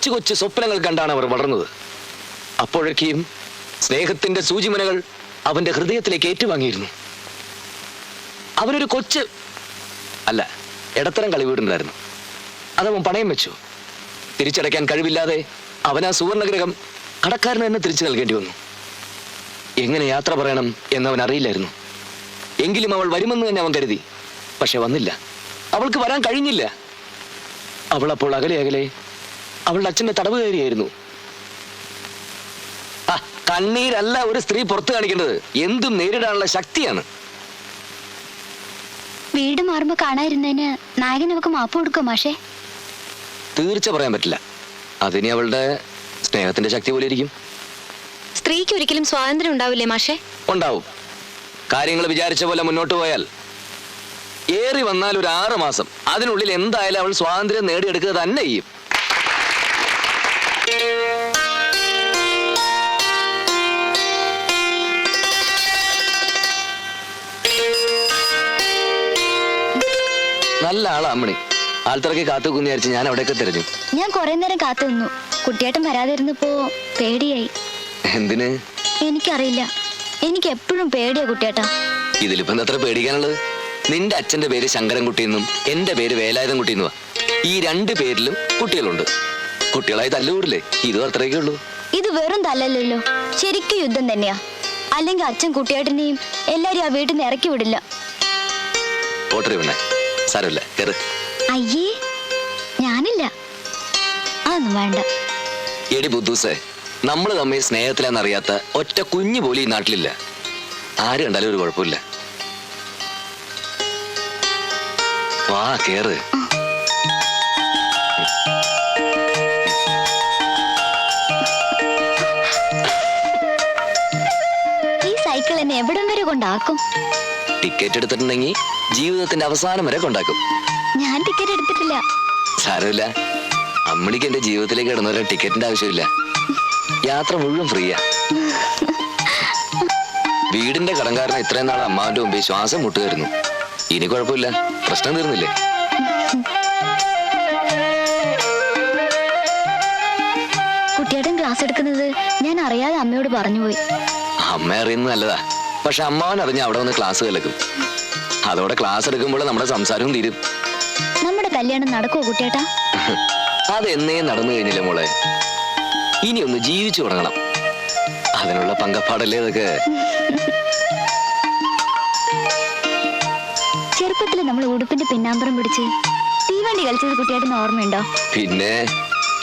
കൊച്ചു കൊച്ചു സ്വപ്നങ്ങൾ കണ്ടാണ് അവർ വളർന്നത്. അപ്പോഴൊക്കെയും സ്നേഹത്തിന്റെ സൂചിമനകൾ അവന്റെ ഹൃദയത്തിലേക്ക് ഏറ്റുവാങ്ങിയിരുന്നു. അവനൊരു കൊച്ച് അല്ല ഇടത്തരം കളിവീടുണ്ടായിരുന്നു അതവൻ പണയം വെച്ചു. തിരിച്ചടയ്ക്കാൻ കഴിവില്ലാതെ അവൻ ആ സുവർണഗ്രഹം കടക്കാരന് തന്നെ തിരിച്ചു നൽകേണ്ടി വന്നു. എങ്ങനെ യാത്ര പറയണം എന്നവൻ അറിയില്ലായിരുന്നു. എങ്കിലും അവൾ വരുമെന്ന് തന്നെ അവൻ കരുതി. പക്ഷെ വന്നില്ല. അവൾക്ക് വരാൻ കഴിഞ്ഞില്ല. അവൾ അപ്പോൾ അകലെ അകലെ അവളുടെ അച്ഛന്റെ തടവ് കയറിയായിരുന്നു ആ, കണ്ണീരല്ല ഒരു സ്ത്രീ പുറത്തു കാണിക്കേണ്ടത്. എന്തും നേരിടാനുള്ള ശക്തിയാണ്. വീട് മാറുമ്പോ കാണാതിരുന്നതിന് നായകൻ നമുക്ക് മാപ്പ് കൊടുക്കും മാഷേ? തീർച്ച പറയാൻ പറ്റില്ല. അതിനി അവളുടെ സ്നേഹത്തിന്റെ ശക്തി പോലെ ഇരിക്കും. സ്ത്രീക്ക് ഒരിക്കലും സ്വാതന്ത്ര്യം ഉണ്ടാവില്ലേ മാഷേ? ഉണ്ടാവും. കാര്യങ്ങൾ വിചാരിച്ച പോലെ മുന്നോട്ട് പോയാൽ ഏറി വന്നാൽ ഒരു ആറ് മാസം. അതിനുള്ളിൽ എന്തായാലും അവൾ സ്വാതന്ത്ര്യം നേടിയെടുക്കുക തന്നെ ചെയ്യും. നല്ല ആളാ അമ്മണി. ആൾത്തിറക്കി കാത്തു വിചാരിച്ച് ഞാൻ അവിടെയൊക്കെ തിരഞ്ഞു. ഞാൻ കുറെ നേരം കാത്തു നിന്നു. കുട്ടിയേട്ടൻ വരാതിരുന്നപ്പോ പേടിയായി. എന്തിന്? എനിക്കറിയില്ല. എനിക്ക് എപ്പോഴും പേടിയാ കുട്ടിയേട്ടാ. ഇതിലിപ്പം എന്താ അത്ര പേടിക്കാനുള്ളത്? നിന്റെ അച്ഛന്റെ പേര് ശങ്കരൻകുട്ടി എന്നും എന്റെ പേര് വേലായുധം കുട്ടി എന്നുവാ. ഈ രണ്ട് പേരിലും കുട്ടികളുണ്ട്. കുട്ടികളായി തല്ലുകൂടില്ലേ ഇത് അത്രയൊക്കെ ഉള്ളൂ. ഇത് വെറും തല്ലല്ലോ ശരിക്കും യുദ്ധം തന്നെയാ. അല്ലെങ്കിൽ അച്ഛൻ കുട്ടിയേട്ടനെയും എല്ലാരും ആ വീട്ടിൽ നിന്ന് ഇറക്കി വിടില്ല. ഓട്ടറി വേണേ സാരമില്ല കയറ് അയ്യേ ഞാനില്ല. അതൊന്നും വേണ്ട. എടി ബുദ്ധൂസേ നമ്മൾ തമ്മിൽ സ്നേഹത്തിലെന്നറിയാത്ത ഒറ്റ കുഞ്ഞു പോലും ഈ നാട്ടിലില്ല. ആര് കണ്ടാലും ഒരു കുഴപ്പമില്ല. വാ കേറ്. ഈ സൈക്കിൾ എന്നെ എവിടം വരെ കൊണ്ടാക്കും? ടിക്കറ്റ് എടുത്തിട്ടുണ്ടെങ്കിൽ ജീവിതത്തിന്റെ അവസാനം വരെ കൊണ്ടാക്കും. ഞാൻ ടിക്കറ്റ് എടുത്തിട്ടില്ല. സാരമില്ല. അമ്മണിക്ക് എന്റെ ജീവിതത്തിലേക്ക് ഇടുന്നവരെ ടിക്കറ്റിന്റെ ആവശ്യമില്ല. യാത്ര മുഴുവൻ ഫ്രീയാ വീടിന്റെ കടങ്കാരനെ ഇത്രയും നാൾ അമ്മാവിന്റെ മുമ്പിൽ ശ്വാസം മുട്ടുകയായിരുന്നു. ഇനി കുഴപ്പമില്ല. പ്രശ്നം തീർന്നില്ലേ? കുട്ടിയേട്ടൻ ക്ലാസ് എടുക്കുന്നത് ഞാൻ അറിയാതെ അമ്മയോട് പറഞ്ഞുപോയി. അമ്മ അറിയുന്നത് നല്ലതാ. പക്ഷെ അമ്മാവൻ അറിഞ്ഞ അവിടെ വന്ന് ക്ലാസ് കേൾക്കും. അതോടെ ക്ലാസ് എടുക്കുമ്പോൾ നമ്മുടെ സംസാരവും തീരും. നമ്മുടെ കല്യാണം നടക്കുമോ കുട്ടിയേട്ടാ? അത് എന്നേ നടന്നു കഴിഞ്ഞില്ല മോളെ. ഇനി ഒന്ന് ജീവിച്ചു തുടങ്ങണം. അതിനുള്ള പങ്കപ്പാടല്ലേ ഇതൊക്കെ ചെറുപ്പത്തിൽ നമ്മൾ ഉടുപ്പിന്റെ പിന്നാമ്പരം പിടിച്ച് തീവണ്ടി കളിച്ചത് കുട്ടിയേട്ടന് ഓർമ്മയുണ്ടോ? പിന്നെ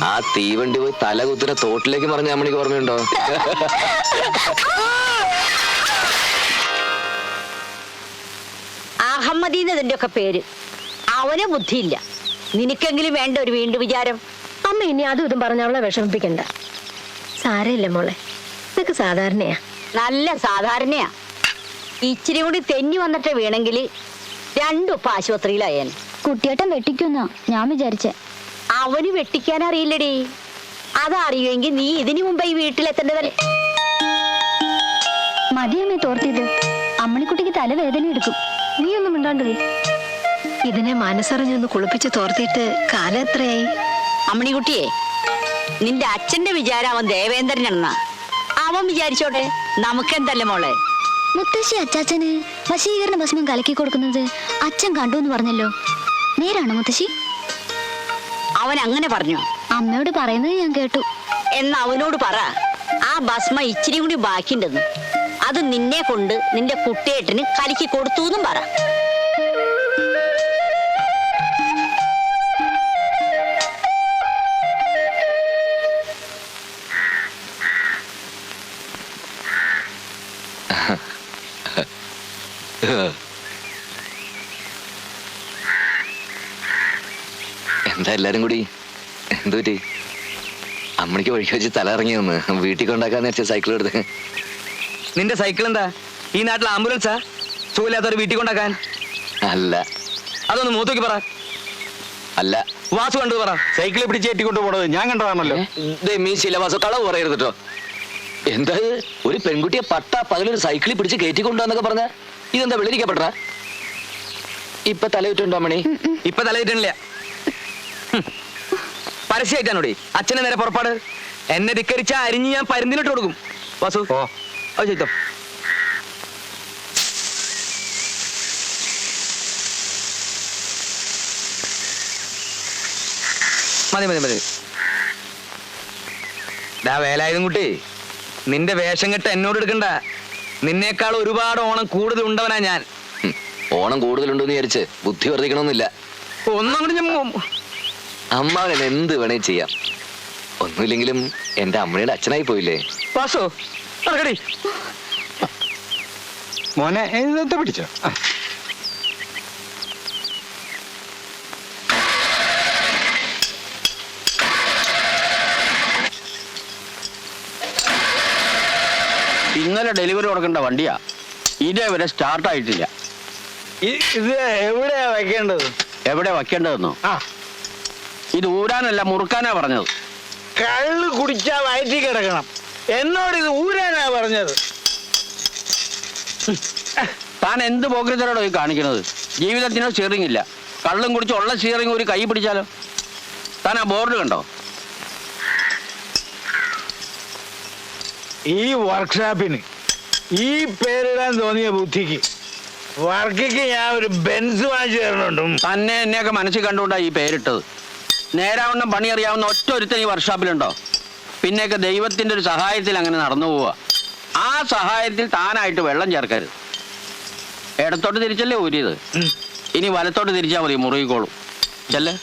ആ തീവണ്ടി പോയി തല കുത്തിനെ തോട്ടിലേക്ക് പറഞ്ഞ അമ്മണിക്ക് ഓർമ്മയുണ്ടോ? ഇതിന്റെ ഒക്കെ പേര്. അവന് ബുദ്ധിയില്ല. നിനക്കെങ്കിലും വേണ്ട ഒരു വീണ്ടും വിചാരം? അമ്മ ഇനി അതും ഇതും പറഞ്ഞ അവളെ വിഷമിപ്പിക്കണ്ട. സാരമില്ല മോളെ. ഇതൊക്കെ സാധാരണയാ. നല്ല സാധാരണയാ. ഇച്ചിരി കൂടി തെന്നി വന്നിട്ട് വീണെങ്കിൽ രണ്ടും ഇപ്പൊ ആശുപത്രിയിലായേൻ കുട്ടിയേട്ടൻ വെട്ടിക്കുന്ന. ഞാൻ വിചാരിച്ചേ. അവന് വെട്ടിക്കാൻ അറിയില്ലടി. അതറിയുമെങ്കിൽ നീ ഇതിനു മുമ്പ് ഈ വീട്ടിലെത്തേണ്ടതല്ലേ? മതിയമ്മേ തോർത്തിയത്. അമ്മണിക്കുട്ടിക്ക് തലവേദന എടുക്കും നീ ഒന്നും മിണ്ടാണ്ടേ ഇതിനെ മനസ്സറിഞ്ഞൊന്ന് കുളിപ്പിച്ച് തോർത്തിട്ട് കാലം എത്രയായി? അമ്മണിക്കുട്ടിയെ നിന്റെ അച്ഛന്റെ വിചാരം അവൻ ദേവേന്ദ്രനാണെന്നാ. അവൻ വിചാരിച്ചോട്ടെ നമുക്കെന്തല്ലേ മോളെ? മുത്തശ്ശി അച്ചാച്ചന് വശീകരണ ഭസ്മം കലക്കി കൊടുക്കുന്നത് അച്ഛൻ കണ്ടു എന്ന് പറഞ്ഞല്ലോ. നേരാണോ മുത്തശ്ശി? അവൻ അങ്ങനെ പറഞ്ഞു? അമ്മയോട് പറയുന്നത് ഞാൻ കേട്ടു. എന്ന് അവനോട് പറ. ആ ഭസ്മ ഇച്ചിരി കൂടി ബാക്കിണ്ടെന്ന് അത് നിന്നെ കൊണ്ട് നിന്റെ കുട്ടിയേട്ടന് കലക്കി കൊടുത്തു എന്നും പറ. എന്താ എല്ലാരും കൂടി? എന്തോ അമ്മണിക്ക് വഴിക്ക് വെച്ച് തല ഇറങ്ങി വന്ന് വീട്ടിൽ കൊണ്ടാക്കാന്ന് വെച്ച സൈക്കിൾ എടുത്ത്. നിന്റെ സൈക്കിൾ എന്താ? ഈ നാട്ടിൽ ആംബുലൻസാ സുഖമില്ലാത്തവർ വീട്ടിൽ കൊണ്ടാക്കാൻ? അല്ല. അതൊന്ന് മൂത്തോക്കി പറ. അല്ല. വാസു കണ്ടു പറ. സൈക്കിൾ പിടിച്ച് ഏറ്റിക്കൊണ്ട് പോണത് ഞാൻ കണ്ടതാണല്ലോ. മീ ശിലവാസം കളവ് പറയരുത് കേട്ടോ എന്താ ഒരു പെൺകുട്ടിയെ പട്ട പകലൊരു സൈക്കിളിൽ പിടിച്ച് കയറ്റിക്കൊണ്ടുവന്നൊക്കെ പറഞ്ഞ? ഇതെന്താ വെള്ളിരിക്കപ്പെട്ട? ഇപ്പൊ തലയിട്ടുണ്ടോ മണി? ഇപ്പൊ തലയിട്ടില്ല പരസ്യമായിട്ടാണോടി അച്ഛനെ നേരെ പുറപ്പാട്? എന്നെ ധിക്കരിച്ച അരിഞ്ഞ് ഞാൻ പരുന്തിനിട്ട് കൊടുക്കും. വാസു. ഓ. അത് ചെയ്തോ മതി മതി മതി. ഡാ വേലായുധം കുട്ടി നിന്റെ വേഷം കെട്ട് എന്നോട് എടുക്കണ്ട. നിന്നേക്കാൾ ഒരുപാട് ഓണം കൂടുതൽ ഉണ്ടവനാ ഞാൻ. ഓണം കൂടുതലുണ്ടെന്ന് വിചാരിച്ച് ബുദ്ധി വർദ്ധിക്കണമെന്നില്ല. ഒന്നും കൂടി ഞാൻ അമ്മാവൻ എന്ത് വേണേ ചെയ്യാം. ഒന്നുമില്ലെങ്കിലും എന്റെ അമ്മയുടെ അച്ഛനായി പോയില്ലേ? വാസു നടക്കടി. മോനെ ഇന്നത്തെ പിടിച്ചോ. ഇന്നലെ ഡെലിവറി കൊടുക്കേണ്ട വണ്ടിയാ. ഇതേവരെ സ്റ്റാർട്ട് ആയിട്ടില്ല. ഇത് എവിടെയാ വെക്കേണ്ടത്? എവിടെ വയ്ക്കേണ്ടതെന്നോ ആ. ഇത് ഊരാനല്ല മുറുക്കാനാ പറഞ്ഞത്. കള്ള് കുടിച്ചാ വയറ്റി കിടക്കണം. എന്നോട് ഇത് ഊരാനാ പറഞ്ഞത്? താൻ എന്ത് പോഗ്രതരോടോ ഈ കാണിക്കുന്നത്? ജീവിതത്തിനോ സ്റ്റിയറിംഗ് ഇല്ല. കള്ളും കുടിച്ച് ഉള്ള സ്റ്റിയറിംഗ് ഒരു കൈ പിടിച്ചാലോ? താൻ ആ ബോർഡ് കണ്ടോ? ഈ വർക്ക്ഷോപ്പിന് ഈ പേരിടാൻ തോന്നിയ ബുദ്ധിക്ക് വർക്കിക്ക് ഞാൻ ഒരു ബെൻസ് വാങ്ങിച്ചു തരണുണ്ട്. തന്നെ എന്നെയൊക്കെ മനസ്സിൽ കണ്ടുകൊണ്ടാണ് ഈ പേരിട്ടത്. നേരാവണ്ണം പണി അറിയാവുന്ന ഒറ്റ ഒരുത്തൻ ഈ വർക്ക്ഷോപ്പിലുണ്ടോ പിന്നെയൊക്കെ ദൈവത്തിന്റെ ഒരു സഹായത്തിൽ അങ്ങനെ നടന്നു പോവുക ആ സഹായത്തിൽ താനായിട്ട് വെള്ളം ചേർക്കരുത്. ഇടത്തോട്ട് തിരിച്ചല്ലേ ഊരിയത്? ഇനി വലത്തോട്ട് തിരിച്ചാൽ മതി മുറുകിക്കോളും. ചെല്ലേ.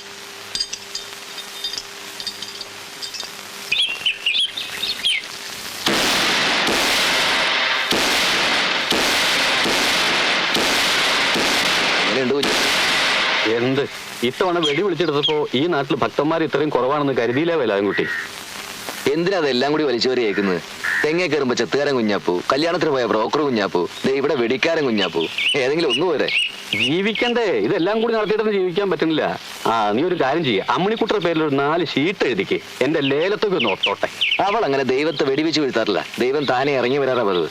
എന്ത്? ഇത്തവണ വെടി വിളിച്ചെടുത്തപ്പോ ഈ നാട്ടിൽ ഭക്തന്മാർ ഇത്രയും കുറവാണെന്ന് കരുതിയില്ലേ വേലാൻകുട്ടി എന്തിനാ അതെല്ലാം കൂടി വലിച്ചോരി കേൾക്കുന്നത്? തെങ്ങേ കയറുമ്പോ ചെത്തുകാരൻ കുഞ്ഞാപ്പു കല്യാണത്തിന് പോയ ബ്രോക്കർ കുഞ്ഞാപ്പു ദേ ഇവിടെ വെടിക്കാരൻ കുഞ്ഞാപ്പു. ഏതെങ്കിലും ഒന്നു പോരെ. ജീവിക്കണ്ടേ ഇതെല്ലാം കൂടി നടത്തിയിട്ടൊന്നും ജീവിക്കാൻ പറ്റുന്നില്ല. ആ നീ ഒരു കാര്യം ചെയ്യ. അമ്മണിക്കുട്ടർ പേരിൽ ഒരു നാല് ഷീട്ട് എഴുതിക്ക്. എന്റെ ലേലത്തൊക്കെ ഒന്ന് ഒട്ടോട്ടെ. അവൾ അങ്ങനെ ദൈവത്തെ വെടിവെച്ച് വീഴ്ത്താറില്ല. ദൈവം താനെ ഇറങ്ങി വരാറാ പതിവ്.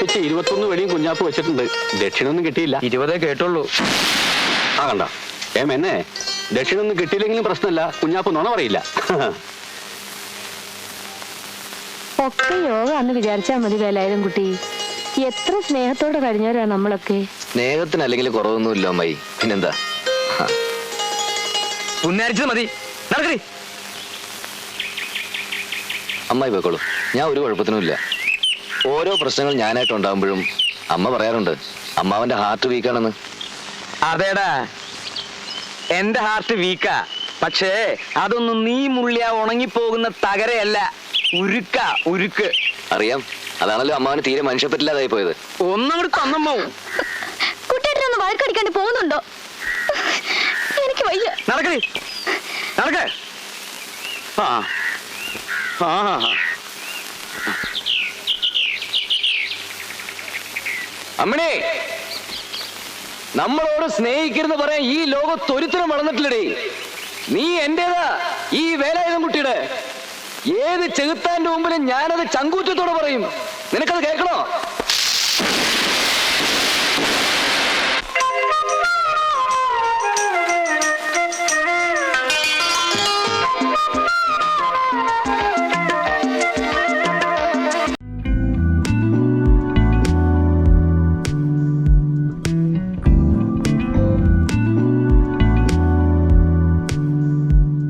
ഏൽപ്പിച്ച് ഇരുപത്തൊന്ന് വെളിയും കുഞ്ഞാപ്പ് വെച്ചിട്ടുണ്ട്. ദക്ഷിണൊന്നും കിട്ടിയില്ല. ഇരുപതേ കേട്ടുള്ളൂ. ആ കണ്ട? ഏ മെന്നെ? ദക്ഷിണൊന്നും കിട്ടിയില്ലെങ്കിലും പ്രശ്നമല്ല. കുഞ്ഞാപ്പ് നുണ പറയില്ല. ഒക്കെ യോഗ അന്ന് വിചാരിച്ചാ മതി വേലായുധം കുട്ടി. എത്ര സ്നേഹത്തോടെ കഴിഞ്ഞവരാ നമ്മളൊക്കെ. സ്നേഹത്തിന് അല്ലെങ്കിൽ കുറവൊന്നുമില്ല അമ്മായി. പിന്നെന്താ? ഉന്നാരിച്ചത് മതി. നടക്കടി അമ്മായി പോയിക്കോളൂ. ഞാൻ ഒരു കുഴപ്പത്തിനുമില്ല ഓരോ പ്രശ്നങ്ങൾ ഞാനായിട്ട് ഉണ്ടാകുമ്പോഴും അമ്മ പറയാറുണ്ട് അമ്മാവന്റെ ഹാർട്ട് വീക്കാണെന്ന് അതേടാ. എന്റെ ഹാർട്ട് വീക്കാ പക്ഷേ അതൊന്നും നീ മുള്ളിയ ഉണങ്ങിപ്പോകുന്ന തകരയല്ല. ഉരുക്ക ഉരുക്ക്. അറിയാം. അതാണല്ലോ അമ്മാവന് തീരെ മനുഷ്യപ്പറ്റില്ലാതായി പോയത്. ഒന്നങ്ങോട്ട് തന്നമ്മോ. കുട്ടിയേട്ടനൊന്ന് വഴക്കടിക്കാണ്ട് പോകുന്നുണ്ടോ? എനിക്ക് വയ്യ. നടക്കേ. നടക്കേ. ആ ആ. അമ്മണേ നമ്മളോട് സ്നേഹിക്കരുന്ന് പറയാൻ ഈ ലോകത്തൊരുത്തരം വളർന്നിട്ടില്ലടേ. നീ എന്റേതാ ഈ വേലായുധം കുട്ടിയുടെ? ഏത് ചെകുത്താന്റെ മുമ്പിലും ഞാനത് ചങ്കൂറ്റത്തോടെ പറയും. നിനക്കത് കേൾക്കണോ?